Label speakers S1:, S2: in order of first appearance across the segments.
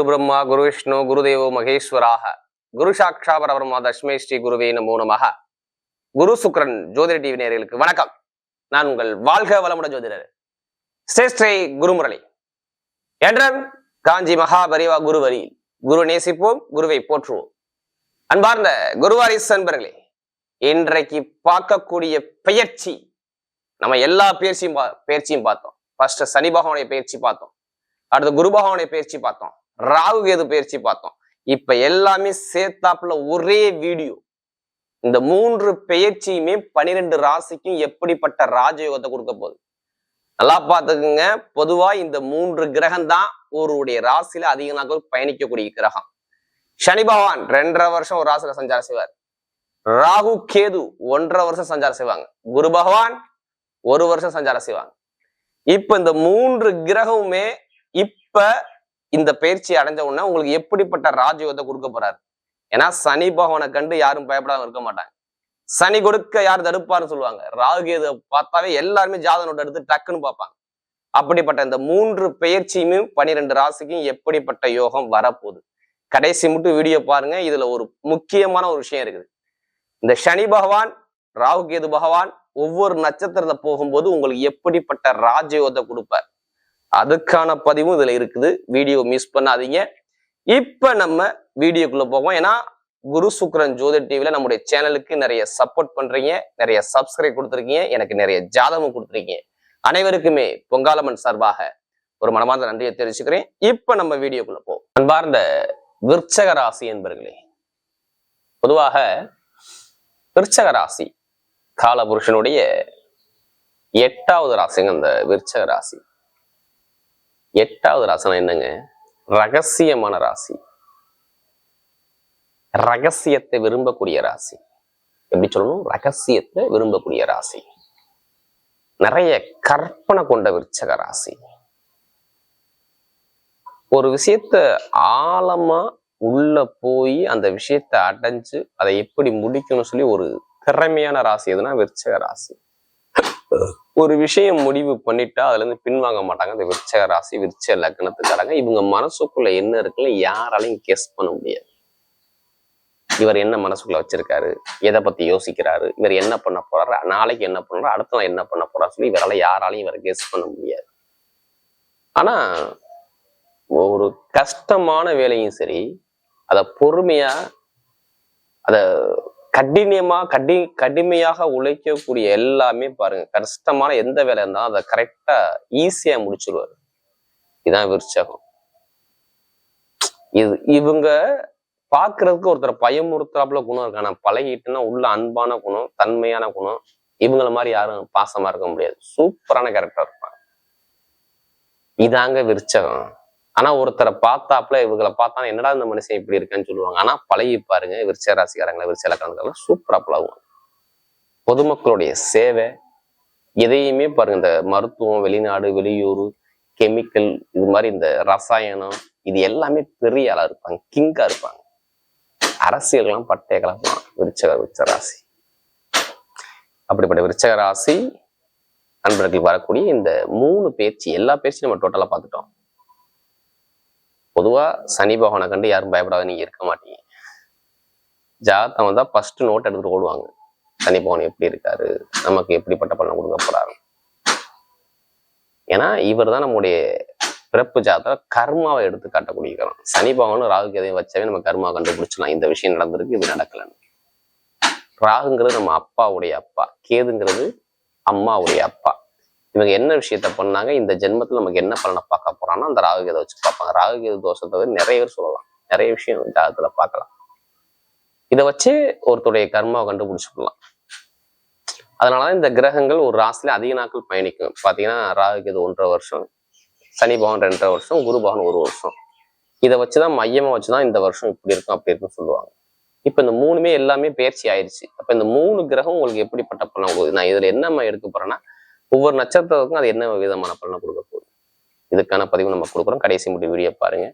S1: குரு பிரம்மா குரு விஷ்ணு குருதேவோ மகேஸ்வராக. குரு சாட்சா பரபிரம்மா தஷ்மே ஸ்ரீ குருவே நமோ நமக. குரு சுக்ரன் ஜோதிட டிவி நேர்களுக்கு வணக்கம். நான் உங்கள் வாழ்க வளமுட ஜோதிடர் ஸ்ரீ குருமுரளி. என்றன் காஞ்சி மகாபரிவா குருவரி குரு நேசிப்போம் குருவை போற்றுவோம். அன்பார்ந்த குருவாரிஸ் அன்பர்களே இன்றைக்கு பார்க்கக்கூடிய பெயர்ச்சி நம்ம எல்லா பயிற்சியும் பயிற்சியும் பார்த்தோம். ஃபர்ஸ்ட் சனி பகவானுடைய பயிற்சி பார்த்தோம். அடுத்து குரு பகவானுடைய பயிற்சி பார்த்தோம். ராகு கேது பயிற்சி பார்த்தோம். இப்ப எல்லாமே சேர்த்தாப்புல ஒரே வீடியோ. இந்த மூன்று பெயர்ச்சியுமே பனிரெண்டு ராசிக்கும் எப்படிப்பட்ட ராஜயோகத்தை கொடுக்க போகுது. நல்லா பார்த்துக்குங்க. பொதுவா இந்த மூன்று கிரகம் தான் ஒருவருடைய ராசியில அதிக நாட்கள் பயணிக்கக்கூடிய கிரகம். சனி பகவான் ரெண்டரை வருஷம் ஒரு ராசியில சஞ்சாரம் செய்வார். ராகு கேது ஒன்றரை வருஷம் சஞ்சாரம் செய்வாங்க. குரு பகவான் ஒரு வருஷம் சஞ்சாரம் செய்வாங்க. இப்ப இந்த மூன்று கிரகமுமே இப்ப இந்த பயிற்சி அடைஞ்ச உடனே உங்களுக்கு எப்படிப்பட்ட ராஜயோகத்தை கொடுக்க போறாரு? ஏன்னா சனி பகவானை கண்டு யாரும் பயப்படாம இருக்க மாட்டாங்க. சனி கொடுக்க யார் தடுப்பாருன்னு சொல்லுவாங்க. ராகுகேது பார்த்தாவே எல்லாருமே ஜாத எடுத்து டக்குன்னு பார்ப்பாங்க. அப்படிப்பட்ட இந்த மூன்று பயிற்சியுமே பனிரெண்டு ராசிக்கும் எப்படிப்பட்ட யோகம் வரப்போகுது? கடைசி மட்டும் வீடியோ பாருங்க. இதுல ஒரு முக்கியமான ஒரு விஷயம் இருக்குது. இந்த சனி பகவான் ராகுகேது பகவான் ஒவ்வொரு நட்சத்திரத்தை போகும்போது உங்களுக்கு எப்படிப்பட்ட ராஜயோகத்தை கொடுப்பார்? அதுக்கான பதிவும் இதுல இருக்குது. வீடியோ மிஸ் பண்ணாதீங்க. இப்ப நம்ம வீடியோக்குள்ள போவோம். ஏன்னா குரு சுக்ரன் ஜோதி டிவில நம்முடைய சேனலுக்கு நிறைய சப்போர்ட் பண்றீங்க. நிறைய சப்ஸ்கிரைப் கொடுத்துருக்கீங்க. எனக்கு நிறைய ஜாதகம் கொடுத்துருக்கீங்க. அனைவருக்குமே பொங்காலம்மன் சார்பாக ஒரு மனமார்ந்த நன்றியை தெரிவிச்சுக்கிறேன். இப்ப நம்ம வீடியோக்குள்ள போவோம். அன்பார்ந்த விற்சக ராசி என்பர்களே பொதுவாக விற்சக ராசி காலபுருஷனுடைய எட்டாவது ராசிங்க அந்த விற்சக ராசி. எட்டாவது ராசினா என்னங்க? ரகசியமான ராசி. ரகசியத்தை விரும்பக்கூடிய ராசி. எப்படி சொல்லணும்? ரகசியத்தை விரும்பக்கூடிய ராசி. நிறைய கற்பனை கொண்ட விருச்சக ராசி. ஒரு விஷயத்த ஆழமா உள்ள போய் அந்த விஷயத்த அடைஞ்சு அதை எப்படி முடிக்கணும்னு சொல்லி ஒரு திறமையான ராசி எதுனா விருச்சக ராசி. ஒரு விஷயம் முடிவு பண்ணிட்டா அதுல இருந்து பின்வாங்க மாட்டாங்க. அந்த விருச்சக ராசி விருச்ச லக்னத்துக்காரங்க. இவங்க மனசுக்குள்ள என்ன இருக்குன்னு யாராலையும் கெஸ் பண்ண முடியாது. இவர் என்ன மனசுக்குள்ள வச்சிருக்காரு? எதை பத்தி யோசிக்கிறாரு? இவர் என்ன பண்ண போறாரு? நாளைக்கு என்ன பண்ணுறா அடுத்த நாள் என்ன பண்ண போறாரு சொல்லி இவரால யாராலையும் இவர் கெஸ் பண்ண முடியாது. ஆனா ஒரு கஷ்டமான வேலையும் சரி அதை பொறுமையா அத கடினமா கடி கடுமையாக உழைக்கக்கூடிய எல்லாமே பாருங்க. கஷ்டமான எந்த வேலை இருந்தாலும் அதை கரெக்டா ஈஸியா முடிச்சிருவாரு. இதான் விருச்சகம். இது இவங்க பாக்குறதுக்கு ஒருத்தர் பயமுறுத்தாப்புல குணம் இருக்கு? ஆனா பழகிட்டுன்னா உள்ள அன்பான குணம் தன்மையான குணம் இவங்கள மாதிரி யாரும் பாசமா இருக்க முடியாது. சூப்பரான கேரக்டர் இருப்பாங்க. இதாங்க விருச்சகம். ஆனா ஒருத்தரை பார்த்தாப்புல இவங்களை பார்த்தா என்னடா இந்த மனுஷன் இப்படி இருக்கேன்னு சொல்லுவாங்க. ஆனா பழகி பாருங்க விருச்ச ராசிக்காரங்களை விருச்ச இலக்கணக்காரங்க சூப்பரா பழகுவாங்க. பொதுமக்களுடைய சேவை எதையுமே பாருங்க இந்த மருத்துவம் வெளிநாடு வெளியூர் கெமிக்கல் இது மாதிரி இந்த ரசாயனம் இது எல்லாமே பெரிய ஆளா இருப்பாங்க கிங்கா இருப்பாங்க. அரசியல்களாம் பட்டய கலப்பலாம் விருச்சக விருச்ச ராசி. அப்படிப்பட்ட விருச்சக ராசி நண்பர்கள் வரக்கூடிய இந்த மூணு பேச்சு எல்லா பேச்சும் நம்ம டோட்டலா பார்த்துட்டோம். பொதுவா சனி பகவானை கண்டு யாரும் பயப்படாத நீங்க இருக்க மாட்டீங்க. ஜாதகம் வந்தால் ஃபர்ஸ்ட் நோட் எடுத்துகிட்டு ஓடுவாங்க. சனி பகவான் எப்படி இருக்காரு நமக்கு எப்படிப்பட்ட பலன் கொடுக்க போறாரு. ஏன்னா இவர் தான் நம்முடைய பிறப்பு ஜாதகம் கர்மாவை எடுத்து காட்டக்கூடியிருக்கிறோம் சனி பகவானும் ராகு எதையும் வச்சாவே நம்ம கர்மாவை கண்டுபிடிச்சலாம் இந்த விஷயம் நடந்திருக்கு இது நடக்கலன்னு. ராகுங்கிறது நம்ம அப்பாவுடைய அப்பா. கேதுங்கிறது அம்மாவுடைய அப்பா. இவங்க என்ன விஷயத்த பண்ணாங்க இந்த ஜென்மத்துல நமக்கு என்ன பலனை பார்க்க போறான்னா அந்த ராகுகேதை வச்சு பார்ப்பாங்க. ராகுகேது தோஷத்தை நிறைய பேர் சொல்லலாம். நிறைய விஷயம் ஜாதகத்துல பார்க்கலாம். இதை வச்சு ஒருத்தருடைய கர்மாவை கண்டுபிடிச்சிக்கலாம். அதனாலதான் இந்த கிரகங்கள் ஒரு ராசில அதிக நாட்கள் பயணிக்கும். பாத்தீங்கன்னா ராகுகேது ஒன்றரை வருஷம் சனி பகவான் ரெண்டரை வருஷம் குரு பகவான் ஒரு வருஷம். இதை வச்சுதான் மையமா வச்சுதான் இந்த வருஷம் இப்படி இருக்கும் அப்படி இருக்குன்னு சொல்லுவாங்க. இப்ப இந்த மூணுமே எல்லாமே பயிற்சி ஆயிடுச்சு. அப்ப இந்த மூணு கிரகம் உங்களுக்கு எப்படிப்பட்ட பலன் உங்களுக்கு நான் இதுல என்னம்மா எடுக்க போறேன்னா ஒவ்வொரு நட்சத்திரத்துக்கும் அது என்ன விதமான பலனை கொடுக்க போகுது? இதுக்கான பதிவு நம்ம கொடுக்குறோம். கடைசி முடிவு வீடியோ பாருங்க.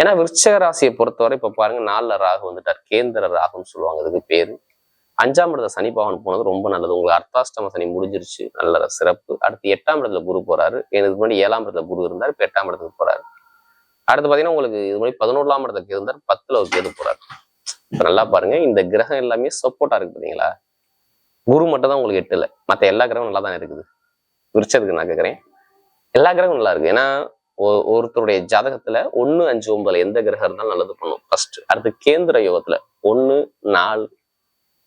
S1: ஏன்னா விருச்சக ராசியை பொறுத்தவரை இப்ப பாருங்க நாலுல ராகு வந்துட்டார். கேந்திர ராகுன்னு சொல்லுவாங்க இதுக்கு பேரு. அஞ்சாம் இடத்துல சனி பகவான் போனது ரொம்ப நல்லது. உங்களுக்கு அர்த்தாஷ்டம சனி முடிஞ்சிருச்சு. நல்ல சிறப்பு. அடுத்து எட்டாம் இடத்துல குரு போறாரு. இதுக்கு முன்னாடி ஏழாம் இடத்துல குரு இருந்தார். இப்போ எட்டாம் இடத்துக்கு போறாரு. அடுத்து பாத்தீங்கன்னா உங்களுக்கு இது மாதிரி பதினோராம் இடத்துக்கு இருந்தார் பத்துல ஒரு கேது போறாரு. இப்ப நல்லா பாருங்க. இந்த கிரகம் எல்லாமே சப்போர்ட்டா இருக்கு பாத்தீங்களா? குரு மட்டும் தான் உங்களுக்கு எட்டுல. மத்த எல்லா கிரகமும் நல்லா தான் இருக்குது. விரிச்சதுக்கு நான் கேட்குறேன் எல்லா கிரகமும் நல்லா இருக்கு. ஏன்னா ஒ- ஒருத்தருடைய ஜாதகத்துல ஒண்ணு அஞ்சு ஒன்பதுல எந்த கிரகம் இருந்தாலும் நல்லது பண்ணும். ஃபர்ஸ்ட் அடுத்து கேந்திர யோகத்துல ஒண்ணு நாலு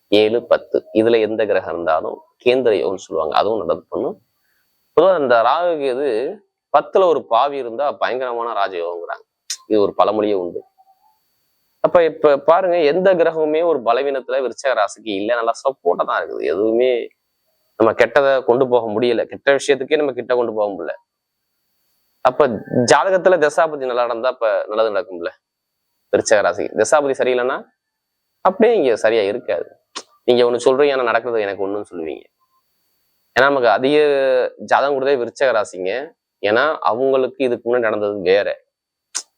S1: ஏழு பத்து. இதுல எந்த கிரகம் இருந்தாலும் கேந்திர யோகம்னு சொல்லுவாங்க. அதுவும் நல்லது பண்ணும். பொதுவாக அந்த ராகு இது பத்துல ஒரு பாவி இருந்தா பயங்கரமான ராஜயோகங்கிறாங்க இது ஒரு பழமொழியே உண்டு. அப்ப இப்ப பாருங்க எந்த கிரகமுமே ஒரு பலவீனத்துல விருச்சக ராசிக்கு இல்லை. நல்லா சப்போர்ட்டா தான் இருக்குது. எதுவுமே நம்ம கெட்டதை கொண்டு போக முடியல. கெட்ட விஷயத்துக்கே நம்ம கிட்ட கொண்டு போக முடியல. அப்ப ஜாதகத்துல தசாபதி நல்லா நடந்தா அப்ப நல்லது நடக்கும்ல? விருச்சக ராசிக்கு தசாபதி சரியில்லைன்னா அப்படியே இங்க சரியா இருக்காது. நீங்க ஒண்ணு சொல்றீங்க ஆனா நடக்கிறது எனக்கு ஒண்ணுன்னு சொல்லுவீங்க. ஏன்னா நமக்கு அதிக ஜாதகம் கொடுத்தே விருச்சக ராசிங்க. ஏன்னா அவங்களுக்கு இதுக்கு முன்னாடி நடந்தது வேற.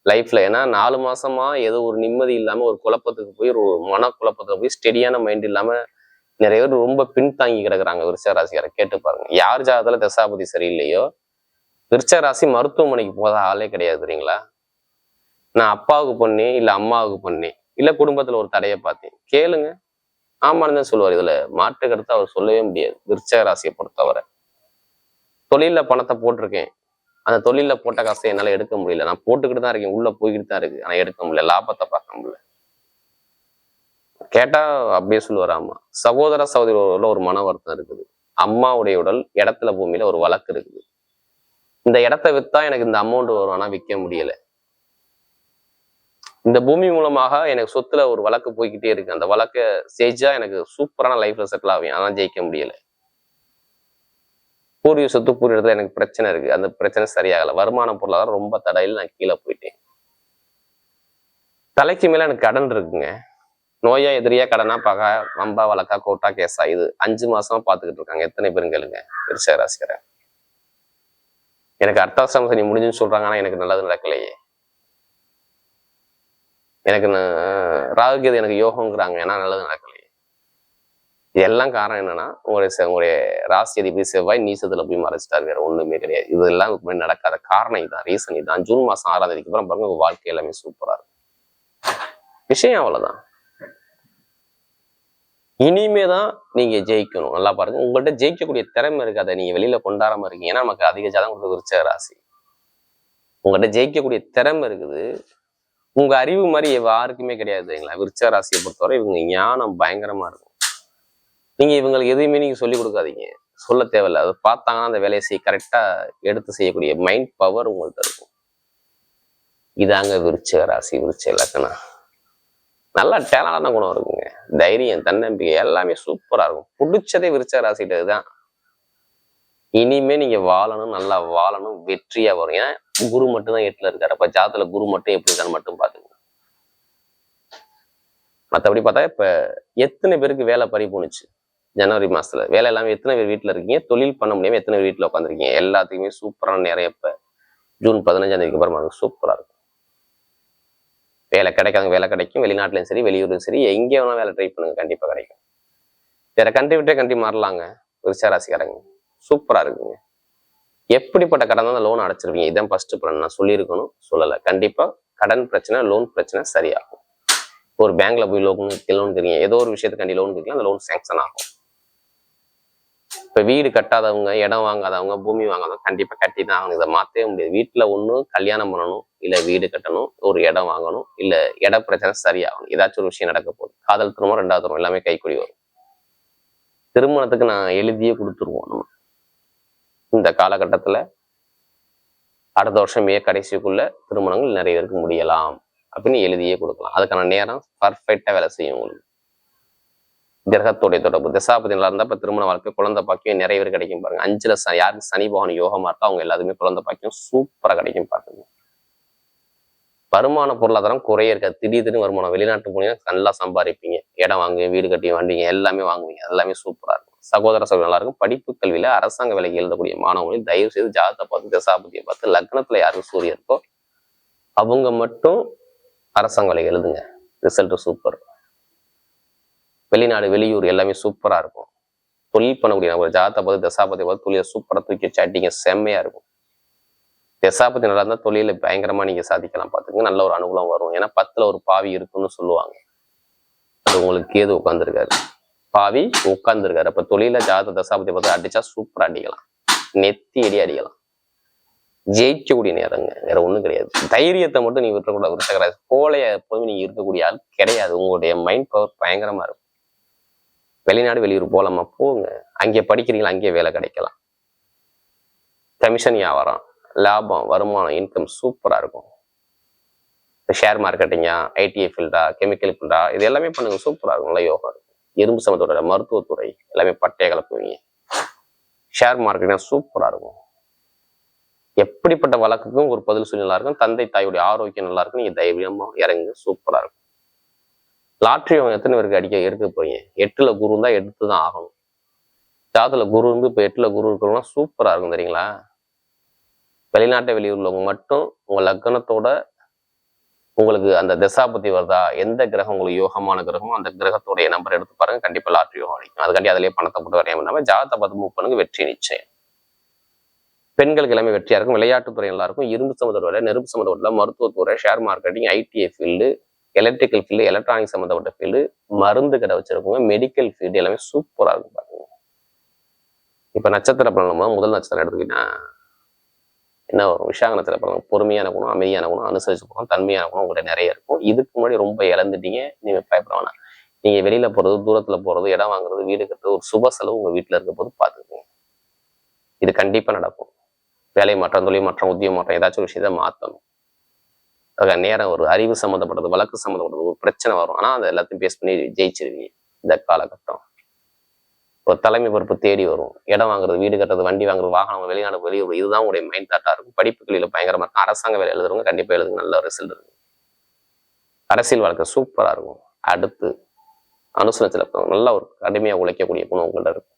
S1: லைஃப்ல ஏன்னா நாலு மாசமா ஏதோ ஒரு நிம்மதி இல்லாம ஒரு குழப்பத்துக்கு போய் ஒரு மன குழப்பத்துல போய் ஸ்டெடியான மைண்ட் இல்லாம நிறைய பேர் ரொம்ப பின்தாங்கி கிடக்குறாங்க விருச்சராசிக்காரை கேட்டு பாருங்க. யார் ஜாதகத்துல தசாபதி சரியில்லையோ விருச்சராசி மருத்துவமனைக்கு போத ஆளே கிடையாது தெரியுங்களா? நான் அப்பாவுக்கு பண்ணி இல்ல அம்மாவுக்கு பண்ணி இல்ல குடும்பத்துல ஒரு தடையை பார்த்தேன். கேளுங்க. ஆமான்னு தான் சொல்லுவார். இதுல மாற்று கருத்து அவர் சொல்லவே முடியாது விருச்சக ராசியை பொறுத்தவரை. தொழில பணத்தை போட்டிருக்கேன். அந்த தொழிலில் போட்ட காசை என்னால எடுக்க முடியல. நான் போட்டுக்கிட்டு தான் இருக்கேன். உள்ள போய்கிட்டு தான் இருக்கு. ஆனா எடுக்க முடியல. லாபத்தை பார்க்க முடியல. கேட்டா அப்படியே சொல்லுவார் ஆமா. சகோதர சகோதரியோட ஒரு மன வருத்தம் இருக்குது. அம்மாவுடைய உடல் இடத்துல பூமியில ஒரு வழக்கு இருக்குது. இந்த இடத்த வித்தா எனக்கு இந்த அமௌண்ட் வரும். ஆனா விற்க முடியல. இந்த பூமி மூலமாக எனக்கு சொத்துல ஒரு வழக்கு போய்கிட்டே இருக்கு. அந்த வழக்கை ஜெயிச்சா எனக்கு சூப்பரான லைஃப்ல செட்டில் ஆகும் ஆனால் ஜெயிக்க முடியல. பூர்வீக சொத்து பூர்வீகத்துல எனக்கு பிரச்சனை இருக்கு. அந்த பிரச்சனை சரியாகல. வருமான பொருளாதாரம் ரொம்ப தடையில் நான் கீழே போயிட்டேன். தலைக்கு மேல எனக்கு கடன் இருக்குங்க. நோயா எதிரியா கடனா பகா வம்பா வழக்கா கோட்டா கேஸா இது. அஞ்சு மாசமா பாத்துக்கிட்டு இருக்காங்க. எத்தனை பேரும் கேளுங்க ராசிக்கார எனக்கு அர்த்தாசிரம சனி முடிஞ்சுன்னு சொல்றாங்க. ஆனா எனக்கு நல்லது நடக்கலையே. எனக்கு ராகுக்கு எனக்கு யோகங்கிறாங்க ஏன்னா நல்லது நடக்கலையே இதெல்லாம் காரணம் என்னன்னா உங்களுடைய உங்களுடைய ராசி அதிபதி செவ்வாய் நீசத்துல போய் மறைச்சிட்டாரு வேற ஒண்ணுமே கிடையாது. இதெல்லாம் இதுக்கு முன்னாடி நடக்காத காரணம் இதுதான் ரீசன் இதுதான் ஜூன் மாசம் ஆறாம் தேதிக்கு அப்புறம் பாருங்க உங்க வாழ்க்கை எல்லாமே சூப்பரா இருக்கும். விஷயம் அவ்வளவுதான். இனிமே தான் நீங்க ஜெயிக்கணும். நல்லா பாருங்க உங்கள்ட்ட ஜெயிக்கக்கூடிய திறமை இருக்கு அதை நீங்க வெளியில கொண்டாடாம இருக்கீங்க. ஏன்னா நமக்கு அதிக ஜாதகம் கொடுத்த விருச்சக ராசி. உங்கள்ட்ட ஜெயிக்கக்கூடிய திறமை இருக்குது. உங்க அறிவு மாதிரி யாருக்குமே கிடையாது இல்லைங்களா விருச்சக ராசியை பொறுத்தவரை இவங்க ஞானம் பயங்கரமா இருக்கும். நீங்க இவங்களுக்கு எதுவுமே நீங்க சொல்லிக் கொடுக்காதீங்க. சொல்ல தேவையில்ல. அதை பார்த்தாங்கன்னா அந்த வேலையை செய்ய கரெக்டா எடுத்து செய்யக்கூடிய மைண்ட் பவர் உங்கள்கிட்ட இருக்கும். இதாங்க விருச்சக ராசி விருச்ச லக்கணம். நல்லா டேலண்டான குணம் இருக்குங்க. தைரியம் தன்னம்பிக்கை எல்லாமே சூப்பரா இருக்கும். பிடிச்சதே விருச்ச ராசிட்டு தான் இனிமே நீங்க வாழணும் நல்லா வாழணும் வெற்றியா வரும் ஏன்னா குரு மட்டும் தான் எட்டுல இருக்காரு. அப்ப ஜாதத்துல குரு மட்டும் எப்படி இருக்கான்னு மட்டும் பாத்துக்கோங்க மத்தபடி பார்த்தா இப்ப எத்தனை பேருக்கு வேலை பறி போணுச்சு? ஜனவரி மாசத்துல. வேலை இல்லாம எத்தனை பேர் வீட்டில் இருக்கீங்க? தொழில் பண்ண முடியாம எத்தனை பேர் வீட்டில் உட்காந்துருக்கீங்க எல்லாத்துக்குமே சூப்பரான நேரம் இப்போ ஜூன் பதினஞ்சாம் தேதிக்கு அப்புறமா சூப்பரா இருக்கும். வேலை கிடைக்காத வேலை கிடைக்கும். வெளிநாட்டுலயும் சரி வெளியூர்லயும் சரி எங்கே வேணாலும் வேலை ட்ரை பண்ணுங்க. கண்டிப்பா கிடைக்கும். வேற கண்ட்ரி விட்டே கண்ட்ரி மாறலாங்க. விருச்சாராசிக்காரங்க சூப்பரா இருக்குங்க. எப்படிப்பட்ட கடன் தான் லோன் அடைச்சிருவீங்க. இதான் ஃபர்ஸ்ட் பிளான் நான் சொல்லியிருக்கணும். சொல்லலை. கண்டிப்பா கடன் பிரச்சனை லோன் பிரச்சனை சரியாகும். ஒரு பேங்க்ல போய் லோன் லோன் கேட்குறீங்க. ஏதோ ஒரு விஷயத்துக்காண்டி லோன் கேட்கலாம். அந்த லோன் சேங்ஷன் ஆகும். இப்ப வீடு கட்டாதவங்க இடம் வாங்காதவங்க பூமி வாங்காதவங்க கண்டிப்பா கட்டி தான் ஆகணும். இதை மாத்தவே முடியாது. வீட்டுல ஒன்று கல்யாணம் பண்ணணும் இல்ல வீடு கட்டணும் ஒரு இடம் வாங்கணும் இல்ல இட பிரச்சனை சரியாகணும். ஏதாச்சும் ஒரு விஷயம் நடக்க போகுது. காதல் திருமணம் ரெண்டாவது திருமணம் எல்லாமே கைக்குடி வரும். திருமணத்துக்கு நான் எழுதியே கொடுத்துருவோம் நம்ம. இந்த காலகட்டத்துல அடுத்த வருஷம் மே கடைசிக்குள்ள திருமணங்கள் நிறைய பேருக்கு முடியலாம் அப்படின்னு எழுதியே கொடுக்கலாம். அதுக்கான நேரம் பர்ஃபெக்டா வேலை செய்யும் உங்களுக்கு. கிரகத்துடைய தொடர்பு. தசாபதி நல்லா இருந்தா திருமண வாழ்க்கை குழந்தை பாக்கியம் நிறைய பேர் கிடைக்கும் பாருங்க. அஞ்சுல ச- யாருக்கு சனி பகவான் யோகமா இருக்கோ அவங்க எல்லாத்துக்குமே குழந்தை பாக்கியம் சூப்பரா கிடைக்கும் பாருங்க. வருமான பொருளாதாரம் குறைய இருக்காது. திடீர் திடீர்னு வருமானம் வெளிநாட்டு போனீங்கன்னா நல்லா சம்பாதிப்பீங்க. இடம் வாங்குவீங்க வீடு கட்டி வண்டிங்க எல்லாமே வாங்குவீங்க. எல்லாமே சூப்பரா இருக்கும். சகோதர சகோதரி நல்லா இருக்கும். படிப்பு கல்வியில அரசாங்க வேலைக்கு எழுதக்கூடிய மாணவர்களையும் தயவு செய்து ஜாதத்தை பார்த்து தசாபதியை பார்த்து லக்னத்துல யாருக்கு சூரியன் இருக்கோ அவங்க மட்டும் அரசாங்க விலை எழுதுங்க. ரிசல்ட் சூப்பர் வெளிநாடு வெளியூர் எல்லாமே சூப்பரா இருக்கும். தொழில் பண்ணக்கூடிய ஒரு ஜாதத்தை பார்த்து தசாபதியை பார்த்து தொழிலை சூப்பராக தூக்கி வச்சு அடிங்க செம்மையா இருக்கும். தசாபதி நல்லா இருந்தால் தொழில பயங்கரமா நீங்க சாதிக்கலாம் பார்த்துங்க. நல்ல ஒரு அனுகூலம் வரும். ஏன்னா பத்துல ஒரு பாவி இருக்குன்னு சொல்லுவாங்க. அது உங்களுக்கு கேது உட்காந்துருக்காரு பாவி உட்காந்துருக்காரு அப்ப தொழில ஜாத தசாபதி பார்த்து அடிச்சா சூப்பரா அடிக்கலாம். நெத்தி அடி அடிக்கலாம். ஜெயிக்கக்கூடிய நேரங்க. வேற ஒன்றும் கிடையாது. தைரியத்தை மட்டும் நீ விட்டுறக்கூடாது. விருச்சகராசி கோலையை எப்போதும் நீங்கள் இருக்கக்கூடிய ஆள் கிடையாது. உங்களுடைய மைண்ட் பவர் பயங்கரமா இருக்கும். வெளிநாடு வெளியூர் போகலாமா போங்க. அங்கே படிக்கிறீங்களா? அங்கேயே வேலை கிடைக்கலாம். கமிஷன் வியாபாரம் லாபம் வருமானம் இன்கம் சூப்பரா இருக்கும். ஷேர் மார்க்கெட்டிங்கா ஐடிஐ ஃபீல்டா கெமிக்கல் ஃபீல்டா இது எல்லாமே பண்ணுங்க. சூப்பரா இருக்கும். நல்ல யோகா இருக்கும். இரும்பு சமத்தோட மருத்துவத்துறை எல்லாமே பட்டைய கலப்புவீங்க. ஷேர் மார்க்கெட்டிங் சூப்பரா இருக்கும். எப்படிப்பட்ட வழக்குக்கும் ஒரு பதில் சொல்லி நல்லா இருக்கும். தந்தை தாயுடைய ஆரோக்கியம் நல்லா இருக்கும். நீங்க தைரியமா இறங்குங்க. சூப்பரா இருக்கும். லாட்ரி எத்தனை பேருக்கு அடிக்க எடுக்க போறீங்க எட்டுல குரு தான் எடுத்து தான் ஆகணும். ஜாதத்துல குரு இருந்து இப்போ எட்டுல குரு இருக்கிறவங்க சூப்பரா இருக்கும் தெரியுங்களா? வெளிநாட்டை வெளியூர்லவங்க மட்டும் உங்க லக்னத்தோட உங்களுக்கு அந்த திசாபத்தி வருதா? எந்த கிரகம் உங்களுக்கு யோகமான கிரகமோ அந்த கிரகத்தோடைய நம்பர் எடுத்து பாருங்க. கண்டிப்பா லாட்ரி யோகம் அடிக்கும். அதுக்காண்டி அதிலேயே பணத்தை போட்டு வரையாம இல்லாம ஜாதத்தை பார்த்து மூவ் பண்ணுங்க. வெற்றி நிச்சயம். பெண்களுக்கு எல்லாமே வெற்றியா இருக்கும். விளையாட்டுத்துறை நல்லா இருக்கும். இரும்பு சம்மந்தப்பட்ட நெருப்பு சம்மந்தப்பட்ட மருத்துவத்துறை share marketing ITI field electrical field electronic சம்மந்தப்பட்ட ஃபீல்டு மருந்து கடை வச்சிருக்கவங்க மெடிக்கல் ஃபீல்டு எல்லாமே சூப்பரா இருக்கும் பாருங்க. இப்ப நட்சத்திர பலனமா முதல் நட்சத்திரம் எடுத்துக்கிட்டீங்கன்னா என்ன வரும்? விஷாக நட்சத்திர பலன் பொறுமையான குணம் அமைதியான குணம் அனுசரிச்சு குணம் தன்மையான குணம் உங்கள்கிட்ட நிறைய இருக்கும். இதுக்கு முன்னாடி ரொம்ப இழந்துட்டீங்க நீங்க பயப்பட வேணாம். நீங்க வெளியில போறது தூரத்துல போறது இடம் வாங்குறது வீடு கட்டுறது ஒரு சுப செலவு உங்க வீட்டுல இருக்க போது பார்த்துக்கோங்க இது கண்டிப்பா நடக்கும். வேலை மாற்றம் தொழில் மாற்றம் உத்தியோக மாற்றம் ஏதாச்சும் ஒரு விஷயத்த மாற்றணும் நேரம் ஒரு அறிவு சம்மந்தப்பட்டது வழக்கு சம்மந்தப்பட்டது ஒரு பிரச்சனை வரும். ஆனா அதை எல்லாத்தையும் பேஸ் பண்ணி ஜெயிச்சிருவீங்க இந்த காலகட்டம். ஒரு தலைமை பொறுப்பு தேடி வரும். இடம் வாங்குறது வீடு கட்டுறது வண்டி வாங்குறது வாகனம் வெளிநாடு வெளியூர் இதுதான் உங்களுடைய மைண்ட் தாட்டாக இருக்கும். படிப்புகளில் பயங்கரமா இருக்கும். அரசாங்க வேலை எழுதுறவங்க கண்டிப்பா எழுதுங்க. நல்ல ரிசல்ட் இருக்கும் அரசியல் வாழ்க்கை சூப்பரா இருக்கும். அடுத்து அனுசனத்தில் நல்ல ஒரு கடுமையாக உழைக்கக்கூடிய குணம் உங்கள்கிட்ட இருக்கும்.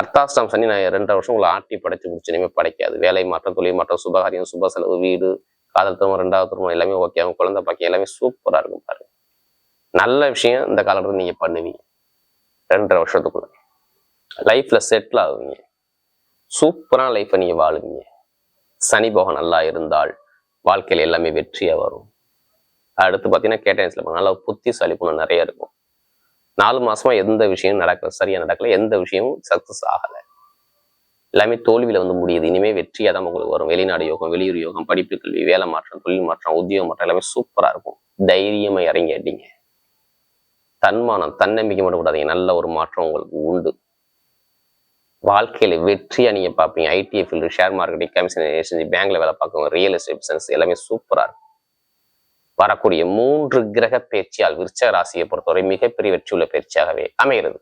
S1: அர்த்தாஷ்டம் சனி நான் ரெண்டரை வருஷம் உங்களை ஆட்டி படைச்சு முடிச்சு இனிமேல் படைக்காது. வேலை மாற்றம் தொழில் மாற்றம் சுபகாரியம் சுப செலவு வீடு காதல் திருமணம் ரெண்டாவது திருமணம் எல்லாமே ஓகே அவங்க குழந்தை பாக்கியம் எல்லாமே சூப்பரா இருக்கும் பாருங்க. நல்ல விஷயம் இந்த காலத்தில் நீங்க பண்ணுவீங்க. ரெண்டரை வருஷத்துக்குள்ள. லைஃப்ல செட்டில் ஆகுவீங்க. சூப்பரான லைஃப்பை நீங்க வாழுவீங்க. சனி போகம் நல்லா இருந்தால் வாழ்க்கையில எல்லாமே வெற்றியா வரும். அடுத்து பார்த்தீங்கன்னா கேட்டேன் நல்லா புத்திசாலி குணம் நிறைய இருக்கும். நாலு மாசமா எந்த விஷயமும் நடக்கல சரியா நடக்கல எந்த விஷயமும் சக்சஸ் ஆகலை. எல்லாமே தோல்வியில வந்து முடியுது. இனிமேல் வெற்றியாக தான் உங்களுக்கு வரும். வெளிநாடு யோகம் வெளியூர் யோகம் படிப்பு கல்வி வேலை மாற்றம் தொழில் மாற்றம் உத்தியோக மாற்றம் எல்லாமே சூப்பரா இருக்கும். தைரியமா இறங்கி அடிங்க தன்மானம் தன்னம்பிக்கை மட்டும் விடாதீங்க நல்ல ஒரு மாற்றம் உங்களுக்கு உண்டு. வாழ்க்கையில வெற்றியாக நீங்கள் பார்ப்பீங்க. IT field share marketing commission agency பேங்க்ல வேலை பார்க்கவங்க ரியல் எஸ்டேட் பிசினஸ் எல்லாமே சூப்பரா இருக்கும். வரக்கூடிய மூன்று கிரக பேச்சியால் விருச்சக ராசியை பொறுத்தவரை மிகப்பெரிய வெற்றியுள்ள பயிற்சியாகவே அமைகிறது.